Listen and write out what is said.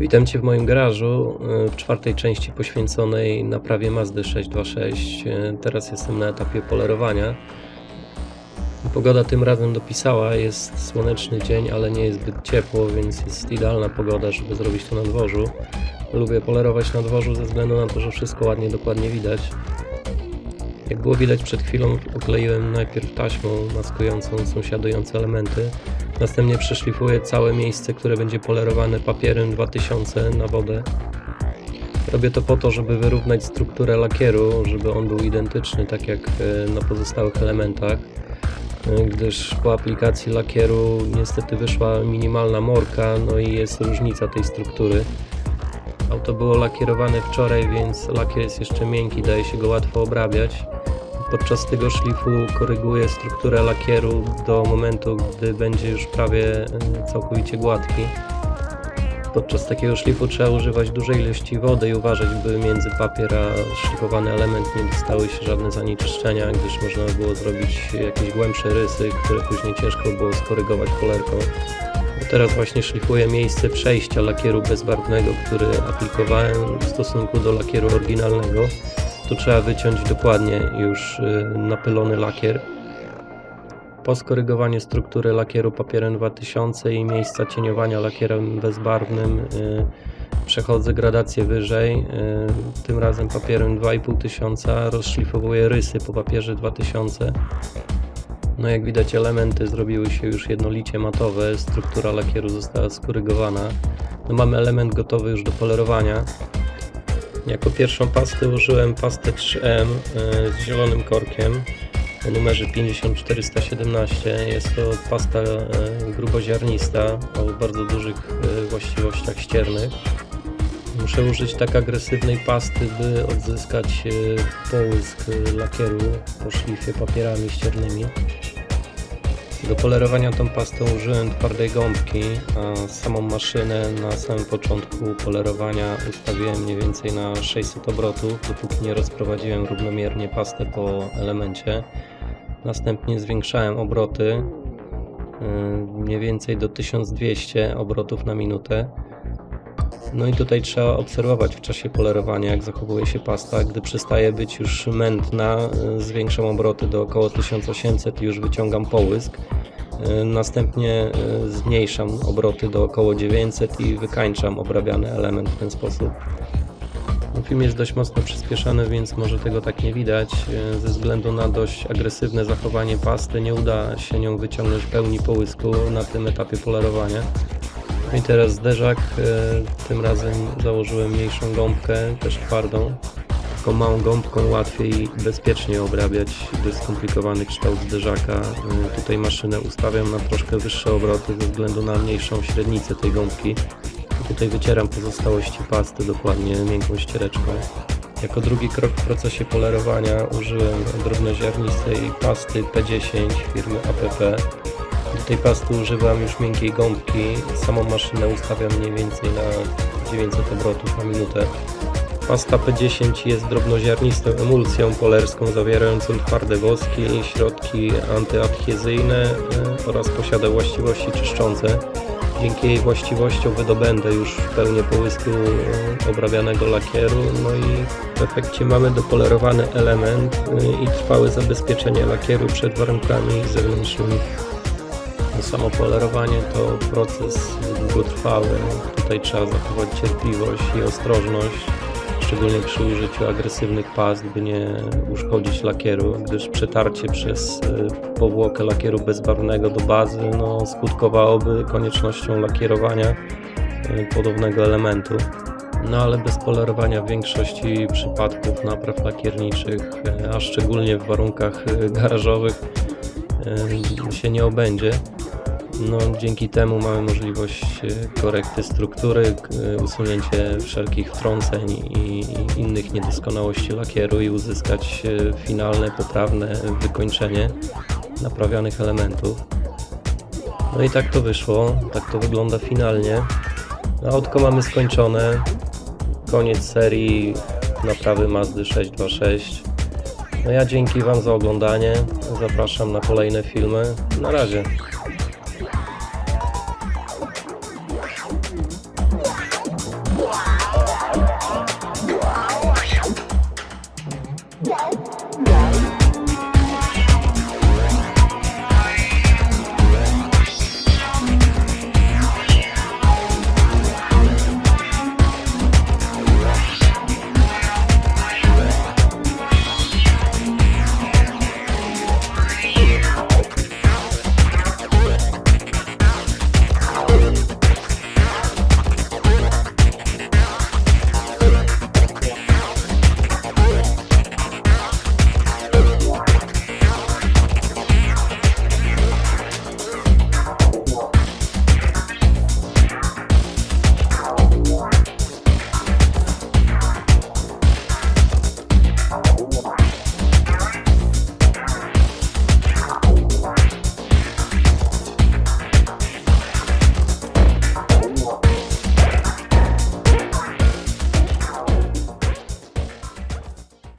Witam Cię w moim garażu y, w czwartej części poświęconej naprawie Mazdy 626. Y, Teraz jestem na etapie polerowania. Pogoda tym razem dopisała, jest słoneczny dzień, ale nie jest zbyt ciepło, więc jest idealna pogoda, żeby zrobić to na dworzu. Lubię polerować na dworzu ze względu na to, że wszystko ładnie, dokładnie widać. Jak było widać przed chwilą, okleiłem najpierw taśmą maskującą sąsiadujące elementy. Następnie przeszlifuję całe miejsce, które będzie polerowane papierem 2000 na wodę. Robię to po to, żeby wyrównać strukturę lakieru, żeby on był identyczny tak jak e, na pozostałych elementach, e, gdyż po aplikacji lakieru niestety wyszła minimalna morka, no i jest różnica tej struktury. Auto było lakierowane wczoraj, więc lakier jest jeszcze miękki, daje się go łatwo obrabiać. Podczas tego szlifu koryguję strukturę lakieru do momentu, gdy będzie już prawie e, całkowicie gładki. Podczas takiego szlifu trzeba używać dużej ilości wody i uważać, by między papier a szlifowany element nie dostały się żadne zanieczyszczenia, gdyż można by było zrobić jakieś głębsze rysy, które później ciężko było skorygować polerką. Teraz właśnie szlifuję miejsce przejścia lakieru bezbarwnego, który aplikowałem w stosunku do lakieru oryginalnego. Tu trzeba wyciąć dokładnie już y, napylony lakier. Po skorygowaniu struktury lakieru papierem 2000 i miejsca cieniowania lakierem bezbarwnym y, przechodzę gradację wyżej. y, Tym razem papierem 2500 rozszlifowuję rysy po papierze 2000. No jak widać elementy zrobiły się już jednolicie matowe, struktura lakieru została skorygowana. No mamy element gotowy już do polerowania. Jako pierwszą pastę użyłem pastę 3M e, z zielonym korkiem o numerze 50417. Jest to pasta e, gruboziarnista o bardzo dużych e, właściwościach ściernych. Muszę użyć tak agresywnej pasty, by odzyskać połysk lakieru po szlifie papierami ściernymi. Do polerowania tą pastą użyłem twardej gąbki, a samą maszynę na samym początku polerowania ustawiłem mniej więcej na 600 obrotów, dopóki nie rozprowadziłem równomiernie pastę po elemencie. Następnie zwiększałem obroty yy, mniej więcej do 1200 obrotów na minutę. No i tutaj trzeba obserwować w czasie polerowania, jak zachowuje się pasta. Gdy przestaje być już mętna, y, zwiększam obroty do około 1800 i już wyciągam połysk. Y, Następnie y, zmniejszam obroty do około 900 i wykańczam obrabiany element w ten sposób. Film jest dość mocno przyspieszony, więc może tego tak nie widać. Ze względu na dość agresywne zachowanie pasty nie uda się nią wyciągnąć pełni połysku na tym etapie polerowania. I teraz zderzak, e, tym razem założyłem mniejszą gąbkę, też twardą. Taką małą gąbką łatwiej bezpiecznie obrabiać skomplikowany kształt zderzaka. E, Tutaj maszynę ustawiam na troszkę wyższe obroty ze względu na mniejszą średnicę tej gąbki. Tutaj wycieram pozostałości pasty dokładnie miękką ściereczką. Jako drugi krok w procesie polerowania użyłem drobnoziarnistej pasty P10 firmy APP. Do tej pasty używam już miękkiej gąbki. Samą maszynę ustawiam mniej więcej na 900 obrotów na minutę. Pasta P10 jest drobnoziarnistą emulsją polerską zawierającą twarde woski, środki antyadhezyjne e, oraz posiada właściwości czyszczące. Dzięki jej właściwościom wydobędę już w pełni połysku e, obrabianego lakieru, no i w efekcie mamy dopolerowany element e, i trwałe zabezpieczenie lakieru przed warunkami zewnętrznymi. Samo polerowanie to proces długotrwały. Tutaj trzeba zachować cierpliwość i ostrożność, szczególnie przy użyciu agresywnych past, by nie uszkodzić lakieru, gdyż przetarcie przez y, powłokę lakieru bezbarwnego do bazy no, skutkowałoby koniecznością lakierowania y, podobnego elementu. No ale bez polerowania w większości przypadków napraw lakierniczych, y, a szczególnie w warunkach garażowych, się nie obędzie. No, dzięki temu mamy możliwość e, korekty struktury, e, usunięcie wszelkich wtrąceń i, innych niedoskonałości lakieru i uzyskać e, finalne, poprawne wykończenie naprawianych elementów. No i tak to wyszło, tak to wygląda finalnie. Autko mamy skończone. Koniec serii naprawy Mazdy 626. No ja dzięki Wam za oglądanie. Zapraszam na kolejne filmy. Na razie.